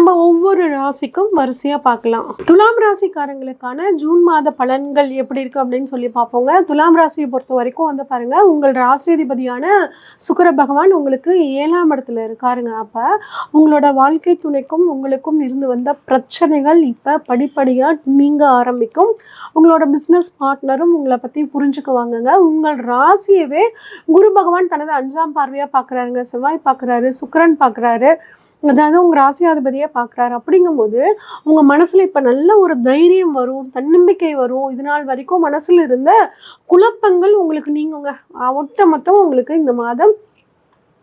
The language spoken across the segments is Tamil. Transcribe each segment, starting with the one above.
நம்ம ஒவ்வொரு ராசிக்கும் வரிசையாக பார்க்கலாம். துலாம் ராசிக்காரங்களுக்கான ஜூன் மாத பலன்கள் எப்படி இருக்கு அப்படின்னு சொல்லி பார்ப்போங்க. துலாம் ராசியை பொறுத்த வரைக்கும் வந்து பாருங்க உங்கள் ராசியதிபதியான சுக்கர பகவான் உங்களுக்கு ஏழாம் இடத்துல இருக்காருங்க. அப்போ உங்களோட வாழ்க்கை துணைக்கும் உங்களுக்கும் இருந்து வந்த பிரச்சனைகள் இப்போ படிப்படியாக நீங்க ஆரம்பிக்கும். உங்களோட பிஸ்னஸ் பார்ட்னரும் உங்களை பற்றி புரிஞ்சுக்குவாங்கங்க. உங்கள் ராசியவே குரு பகவான் தனது அஞ்சாம் பார்வையாக பார்க்குறாருங்க. செவ்வாய் பார்க்குறாரு சுக்கரன் பார்க்குறாரு. அதாவது உங்கள் ராசியாதிபதியை பார்க்குறாரு. அப்படிங்கும்போது உங்கள் மனசில் இப்போ நல்ல ஒரு தைரியம் வரும் தன்னம்பிக்கை வரும். இது நாள் வரைக்கும் மனசில் இருந்த குழப்பங்கள் உங்களுக்கு நீங்குங்க. ஒட்ட மொத்தம் உங்களுக்கு இந்த மாதம்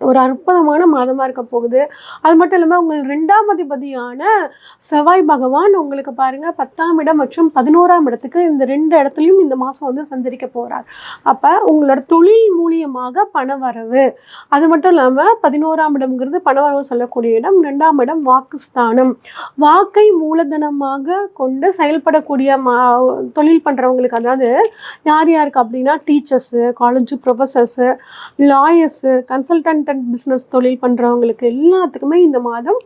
ஒரு அற்புதமான மாதமாக இருக்க போகுது. அது மட்டும் இல்லாமல் உங்கள் ரெண்டாம் அதிபதியான செவ்வாய் பகவான் உங்களுக்கு பாருங்கள் பத்தாம் இடம் மற்றும் பதினோராம் இடத்துக்கு இந்த ரெண்டு இடத்துலையும் இந்த மாதம் வந்து சஞ்சரிக்க போகிறார் அப்போ உங்களோட தொழில் மூலியமாக பணவரவு. அது மட்டும் இல்லாமல் பதினோராம் இடம்ங்கிறது பணவரவு சொல்லக்கூடிய இடம் ரெண்டாம் இடம் வாக்குஸ்தானம். வாக்கை மூலதனமாக கொண்டு செயல்படக்கூடிய மா தொழில் பண்ணுறவங்களுக்கு அதாவது யார் யாருக்கு அப்படின்னா teachers college professors lawyers consultant and business தொழில் பண்ணுறவங்களுக்கு எல்லாத்துக்குமே இந்த மாதம்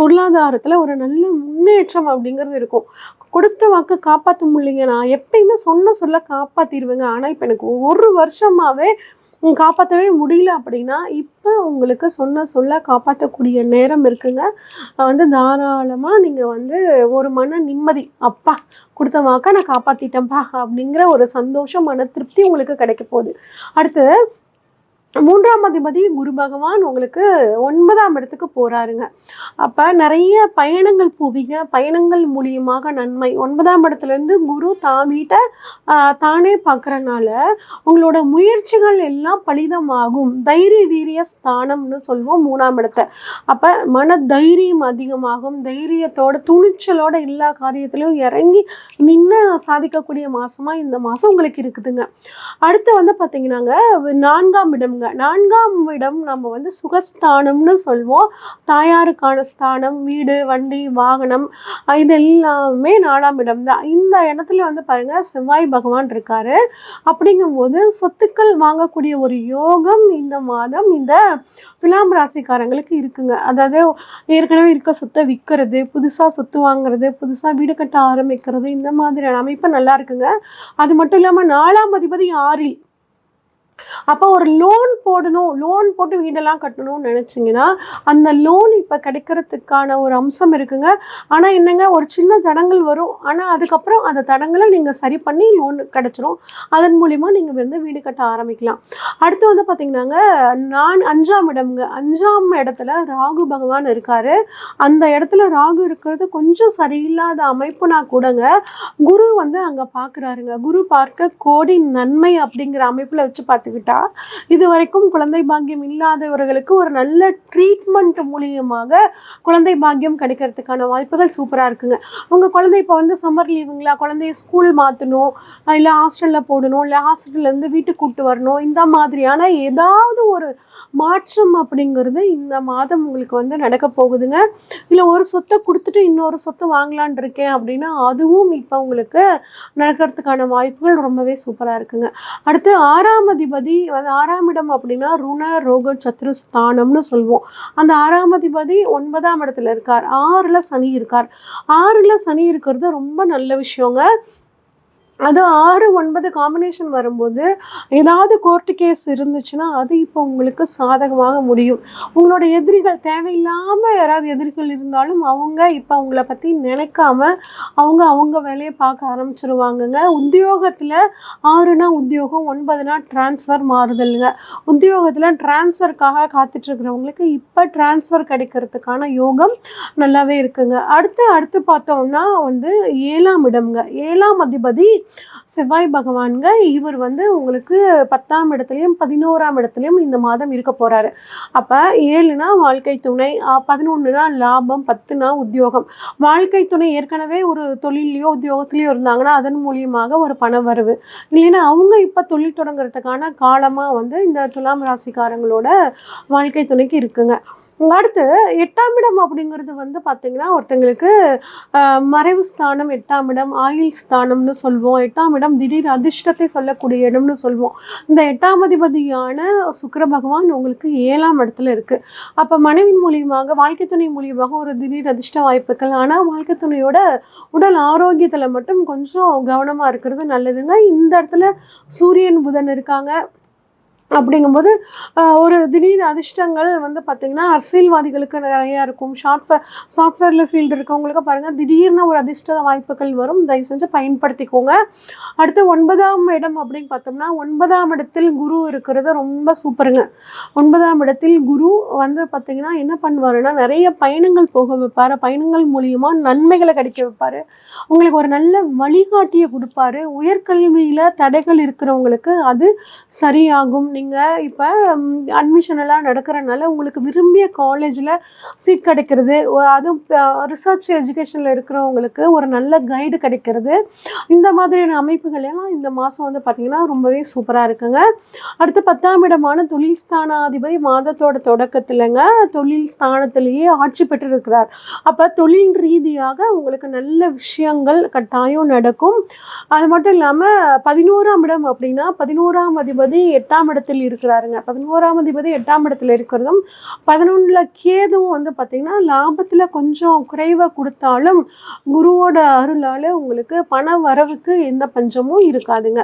பொருளாதாரத்தில் ஒரு நல்ல முன்னேற்றம் அப்படிங்கிறது இருக்கும். கொடுத்த வாக்கு காப்பாற்ற முடியலைங்க. நான் எப்பயுமே சொன்ன சொல்ல காப்பாற்றிடுவேங்க ஆனால் இப்போ எனக்கு ஒரு வருஷமாகவே காப்பாற்றவே முடியல அப்படின்னா இப்போ உங்களுக்கு சொன்ன சொல்ல காப்பாற்றக்கூடிய நேரம் இருக்குங்க. வந்து தாராளமாக நீங்கள் வந்து ஒரு மன நிம்மதி அப்பா கொடுத்த வாக்கை நான் காப்பாற்றிட்டேன்ப்பா அப்படிங்கிற ஒரு சந்தோஷம் மன திருப்தி உங்களுக்கு கிடைக்க போகுது. அடுத்து மூன்றாம் அதிபதி குரு பகவான் உங்களுக்கு ஒன்பதாம் இடத்துக்கு போகிறாருங்க அப்போ நிறைய பயணங்கள் போவீங்க. பயணங்கள் மூலியமாக நன்மை. ஒன்பதாம் இடத்துலேருந்து குரு தான் வீட்டை தானே பார்க்குறனால உங்களோட முயற்சிகள் எல்லாம் பலிதமாகும். தைரிய வீரிய ஸ்தானம்னு சொல்லுவோம் மூணாம் இடத்தை. அப்போ மன தைரியம் அதிகமாகும். தைரியத்தோட துணிச்சலோட எல்லா காரியத்திலையும் இறங்கி நின்று சாதிக்கக்கூடிய மாதமாக இந்த மாதம் உங்களுக்கு இருக்குதுங்க. அடுத்து வந்து பார்த்தீங்கன்னாங்க நான்காம் இடம் இடம்ங்க நான்காம் இடம் நம்ம வந்து சுகஸ்தானம்னு சொல்வோம். தாயாருக்கான ஸ்தானம் வீடு வண்டி வாகனம் இதெல்லாமே இது எல்லாமே நாலாம் இடம் தான். இந்த இடத்துல வந்து பாருங்க செவ்வாய் பகவான் இருக்காரு. அப்படிங்கும்போது சொத்துக்கள் வாங்கக்கூடிய ஒரு யோகம் இந்த மாதம் இந்த துலாம் ராசிக்காரங்களுக்கு இருக்குங்க. அதாவது ஏற்கனவே இருக்க சொத்தை விற்கிறது புதுசாக சொத்து வாங்குறது புதுசாக வீடு கட்ட ஆரம்பிக்கிறது இந்த மாதிரியான அமைப்பு நல்லா இருக்குங்க. அது மட்டும் இல்லாமல் நாலாம் அதிபதி ஆறில் அப்போ ஒரு லோன் போடணும் லோன் போட்டு வீடெல்லாம் கட்டணும்னு நினச்சிங்கன்னா அந்த லோன் இப்போ கிடைக்கிறதுக்கான ஒரு அம்சம் இருக்குங்க. ஆனால் என்னங்க ஒரு சின்ன தடங்கள் வரும். ஆனால் அதுக்கப்புறம் அந்த தடங்களை நீங்கள் சரி பண்ணி லோன் கிடச்சிரும். அதன் மூலிமா நீங்கள் வந்து வீடு கட்ட ஆரம்பிக்கலாம். அடுத்து வந்து பார்த்தீங்கன்னாங்க நான் அஞ்சாம் இடம்ங்க. அஞ்சாம் இடத்துல ராகு பகவான் இருக்காரு. அந்த இடத்துல ராகு இருக்கிறது கொஞ்சம் சரியில்லாத அமைப்புனா கூடங்க குரு வந்து அங்கே பார்க்குறாருங்க குரு பார்க்க கோடி நன்மை அப்படிங்கிற அமைப்பில் வச்சு பார்த்து பார்த்துக்கிட்டா இது வரைக்கும் குழந்தை பாக்கியம் இல்லாதவர்களுக்கு ஒரு நல்ல ட்ரீட்மெண்ட் மூலியமாக குழந்தை பாக்கியம் கிடைக்கிறதுக்கான வாய்ப்புகள் சூப்பராக இருக்குங்க. உங்கள் குழந்தை இப்போ வந்து சம்மர் லீவுங்களா குழந்தைய ஸ்கூல் மாற்றணும் இல்லை ஹாஸ்டலில் போடணும் இல்லை ஹாஸ்டல்லேருந்து வீட்டுக்கு கூப்பிட்டு வரணும் இந்த மாதிரியான ஏதாவது ஒரு மாற்றம் அப்படிங்கிறது இந்த மாதம் உங்களுக்கு வந்து நடக்க போகுதுங்க. இல்லை ஒரு சொத்தை கொடுத்துட்டு இன்னொரு சொத்தை வாங்கலான் இருக்கேன் அப்படின்னா அதுவும் இப்போ உங்களுக்கு நடக்கிறதுக்கான வாய்ப்புகள் ரொம்பவே சூப்பராக இருக்குங்க. அடுத்து ஆறாம் அதிபதி வந்து ஆறாம் இடம் அப்படின்னா ருண ரோக சத்ரு ஸ்தானம்னு சொல்லுவோம் அந்த ஆறாம் அதிபதி ஒன்பதாம் இடத்துல இருக்கார். ஆறில் சனி இருக்கார். ஆறில் சனி இருக்கிறது ரொம்ப நல்ல விஷயங்க. அது ஆறு ஒன்பது காம்பினேஷன் வரும்போது ஏதாவது கோர்ட்டு கேஸ் இருந்துச்சுன்னா அது இப்போ உங்களுக்கு சாதகமாக முடியும். உங்களோட எதிரிகள் தேவையில்லாமல் யாராவது எதிரிகள் இருந்தாலும் அவங்க இப்போ அவங்கள பற்றி நினைக்காம அவங்க அவங்க வேலையை பார்க்க ஆரம்பிச்சிருவாங்கங்க. உத்தியோகத்தில் ஆறுனா உத்தியோகம் ஒன்பதுனா டிரான்ஸ்ஃபர் மாறுதல்ங்க. உத்தியோகத்தில் டிரான்ஸ்ஃபருக்காக காத்துட்ருக்கிறவங்களுக்கு இப்போ டிரான்ஸ்ஃபர் கிடைக்கிறதுக்கான யோகம் நல்லாவே இருக்குங்க. அடுத்து அடுத்து பார்த்தோம்னா வந்து ஏழாம் இடம்ங்க. ஏழாம் அதிபதி செவ்வாய் பகவான்க இவர் வந்து உங்களுக்கு பத்தாம் இடத்துலையும் பதினோராம் இடத்துலையும் இந்த மாதம் இருக்க போகிறாரு அப்போ ஏழுனா வாழ்க்கை துணை பதினொன்றுனா லாபம் பத்துனா உத்தியோகம். வாழ்க்கை துணை ஏற்கனவே ஒரு தொழிலையோ உத்தியோகத்துலேயோ இருந்தாங்கன்னா அதன் மூலியமாக ஒரு பண வரவு இல்லைன்னா அவங்க இப்போ தொழில் தொடங்குறதுக்கான காலமாக வந்து இந்த துலாம் ராசிக்காரங்களோட வாழ்க்கை துணைக்கு இருக்குங்க. அடுத்து எட்டாம் இடம் அப்படிங்கிறது வந்து பார்த்திங்கன்னா ஒருத்தங்களுக்கு மறைவு ஸ்தானம் எட்டாம் இடம் ஆயுள் ஸ்தானம்னு சொல்வோம். எட்டாம் இடம் திடீர் அதிர்ஷ்டத்தை சொல்லக்கூடிய இடம்னு சொல்வோம். இந்த எட்டாம் அதிபதியான சுக்கர பகவான் உங்களுக்கு ஏழாம் இடத்துல இருக்குது அப்போ மனைவின் மூலியமாக வாழ்க்கை துணை மூலியமாக ஒரு திடீர் அதிர்ஷ்ட வாய்ப்புகள். ஆனால் வாழ்க்கை துணையோட உடல் ஆரோக்கியத்தில் மட்டும் கொஞ்சம் கவனமாக இருக்கிறது நல்லதுங்க. இந்த இடத்துல சூரியன் புதன் இருக்காங்க. அப்படிங்கும்போது ஒரு திடீர் அதிர்ஷ்டங்கள் வந்து பார்த்திங்கன்னா அரசியல்வாதிகளுக்கு நிறையா இருக்கும். ஷார்ட்வேர் சாஃப்ட்வேரில் ஃபீல்டு இருக்கவங்களுக்கு பாருங்கள் திடீர்னு ஒரு அதிர்ஷ்ட வாய்ப்புகள் வரும். தயவு செஞ்சு பயன்படுத்திக்கோங்க. அடுத்து ஒன்பதாம் இடம் அப்படின்னு பார்த்தோம்னா ஒன்பதாம் இடத்தில் குரு இருக்கிறது ரொம்ப சூப்பருங்க. ஒன்பதாம் இடத்தில் குரு வந்து பார்த்திங்கன்னா என்ன பண்ணுவாருன்னா நிறைய பயணங்கள் போக வைப்பார். பயணங்கள் மூலியமாக நன்மைகளை கிடைக்க வைப்பார். உங்களுக்கு ஒரு நல்ல வழிகாட்டியை கொடுப்பாரு. உயர்கல்வியில் தடைகள் இருக்கிறவங்களுக்கு அது சரியாகும். நீங்கள் இப்போ அட்மிஷன் எல்லாம் நடக்கிறனால உங்களுக்கு விரும்பிய காலேஜில் சீட் கிடைக்கிறது. அதுவும் ரிசர்ச் எஜுகேஷனில் இருக்கிறவங்களுக்கு ஒரு நல்ல கைடு கிடைக்கிறது. இந்த மாதிரியான அமைப்புகள் எல்லாம் இந்த மாதம் வந்து பார்த்திங்கன்னா ரொம்பவே சூப்பராக இருக்குங்க. அடுத்து பத்தாம் இடமான தொழில் ஸ்தானாதிபதி மாதத்தோட தொடக்கத்தில்ங்க தொழில் ஸ்தானத்திலேயே ஆட்சி பெற்றிருக்கிறார். அப்போ தொழில் ரீதியாக உங்களுக்கு நல்ல விஷயங்கள் கட்டாயம் நடக்கும். அது மட்டும் இல்லாமல் பதினோராம் இடம் அப்படின்னா பதினோராம் அதிபதி எட்டாம் இடத்துல இடத்தில் இருக்கிறாருங்க. பதினோராம் அதிபதி எட்டாம் இடத்துல இருக்கிறதும் பதினொன்றில் கேதுவும் வந்து பார்த்திங்கன்னா லாபத்தில் கொஞ்சம் குறைவாக கொடுத்தாலும் குருவோட அருளால் உங்களுக்கு பண வரவுக்கு எந்த பஞ்சமும் இருக்காதுங்க.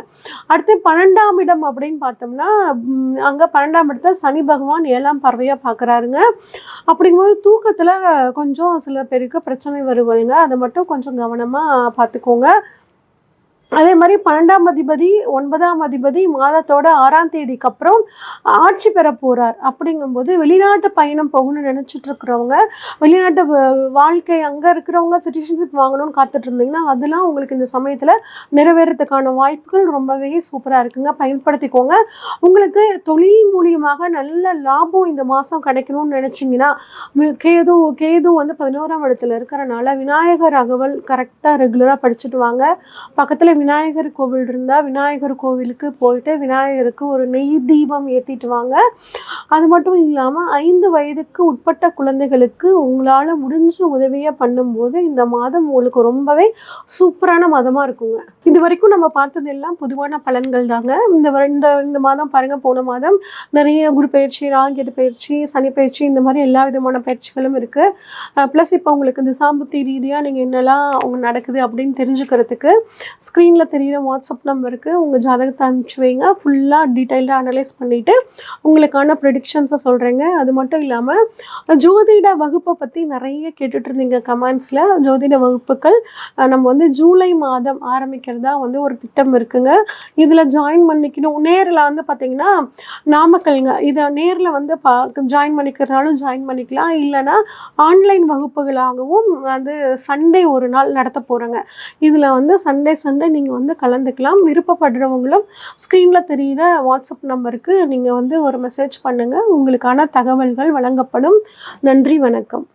அடுத்து பன்னெண்டாம் இடம் அப்படின்னு பார்த்தோம்னா அங்கே பன்னெண்டாம் இடத்த சனி பகவான் ஏழாம் பறவையாக பார்க்குறாருங்க அப்படிங்கும்போது தூக்கத்தில் கொஞ்சம் சில பேருக்கு பிரச்சனை வருவாங்க. அதை மட்டும் கொஞ்சம் கவனமாக பார்த்துக்கோங்க அதே மாதிரி பன்னெண்டாம் அதிபதி ஒன்பதாம் அதிபதி மாதத்தோட ஆறாம் தேதிக்கு அப்புறம் ஆட்சி பெற போகிறார் அப்படிங்கும்போது வெளிநாட்டு பயணம் போகணும்னு நினச்சிட்டு இருக்கிறவங்க வெளிநாட்டு வாழ்க்கை அங்கே இருக்கிறவங்க சிட்டிசன்ஷிப் வாங்கணும்னு காத்துட்டு இருந்தீங்கன்னா அதெல்லாம் உங்களுக்கு இந்த சமயத்தில் நிறைவேறதுக்கான வாய்ப்புகள் ரொம்பவே சூப்பராக இருக்குங்க. பயன்படுத்திக்கோங்க. உங்களுக்கு தொழில் மூலியமாக நல்ல லாபம் இந்த மாதம் கிடைக்கணும்னு நினச்சிங்கன்னா கேது கேது வந்து பதினோராம் இடத்துல இருக்கிறனால விநாயகர் அகவல் கரெக்டாக ரெகுலராக படிச்சுட்டு வாங்க. பக்கத்தில் விநாயகர் கோவில் இருந்தால் விநாயகர் கோவிலுக்கு போயிட்டு விநாயகருக்கு ஒரு நெய் தீபம் ஏற்றிட்டு வாங்க. அது மட்டும் இல்லாமல் ஐந்து வயதுக்கு உட்பட்ட குழந்தைகளுக்கு உங்களால் முடிஞ்ச உதவியை பண்ணும்போது இந்த மாதம் உங்களுக்கு ரொம்பவே சூப்பரான மாதமாக இருக்குங்க. இது வரைக்கும் நம்ம பார்த்தது எல்லாம் பொதுவான பலன்கள் தாங்க. இந்த இந்த இந்த மாதம் பாருங்கள் போன மாதம் நிறைய குரு பயிற்சி ராங்கியது பயிற்சி சனி பயிற்சி இந்த மாதிரி எல்லா விதமான பயிற்சிகளும் இருக்குது ப்ளஸ் இப்போ உங்களுக்கு இந்த சாம்புத்தி ரீதியாக நீங்கள் என்னெல்லாம் அவங்க நடக்குது அப்படின்னு தெரிஞ்சுக்கிறதுக்கு ஸ்க்ரீன் ஸ்க்ரீனில் தெரிகிற வாட்ஸ்அப் நம்பருக்கு உங்கள் ஜாதகத்தை அனுப்பிச்சி வைங்க. ஃபுல்லாக டீட்டெயிலாக அனலைஸ் பண்ணிவிட்டு உங்களுக்கான ப்ரெடிக்ஷன்ஸை சொல்கிறேங்க அது மட்டும் இல்லாமல் ஜோதிட வகுப்பை பற்றி நிறைய கேட்டுட்ருந்தீங்க கமெண்ட்ஸில் ஜோதிட வகுப்புகள் நம்ம வந்து ஜூலை மாதம் ஆரம்பிக்கிறதா வந்து ஒரு திட்டம் இருக்குங்க. இதில் ஜாயின் பண்ணிக்கணும். நேரில் வந்து பார்த்திங்கன்னா நாமக்கல்ங்க இதை நேரில் வந்து பா ஜாயின் பண்ணிக்கிறனாலும் ஜாயின் பண்ணிக்கலாம். இல்லைனா ஆன்லைன் வகுப்புகளாகவும் வந்து சண்டே ஒரு நாள் நடத்த போகிறேங்க இதில் வந்து சண்டே சண்டே நீங்கள் வந்து கலந்துக்கலாம். விருப்பப்படுறவங்களும் ஸ்க்ரீனில் தெரிகிற வாட்ஸ்அப் நம்பருக்கு நீங்கள் வந்து ஒரு மெசேஜ் பண்ணுங்கள் உங்களுக்கான தகவல்கள் வழங்கப்படும். நன்றி வணக்கம்.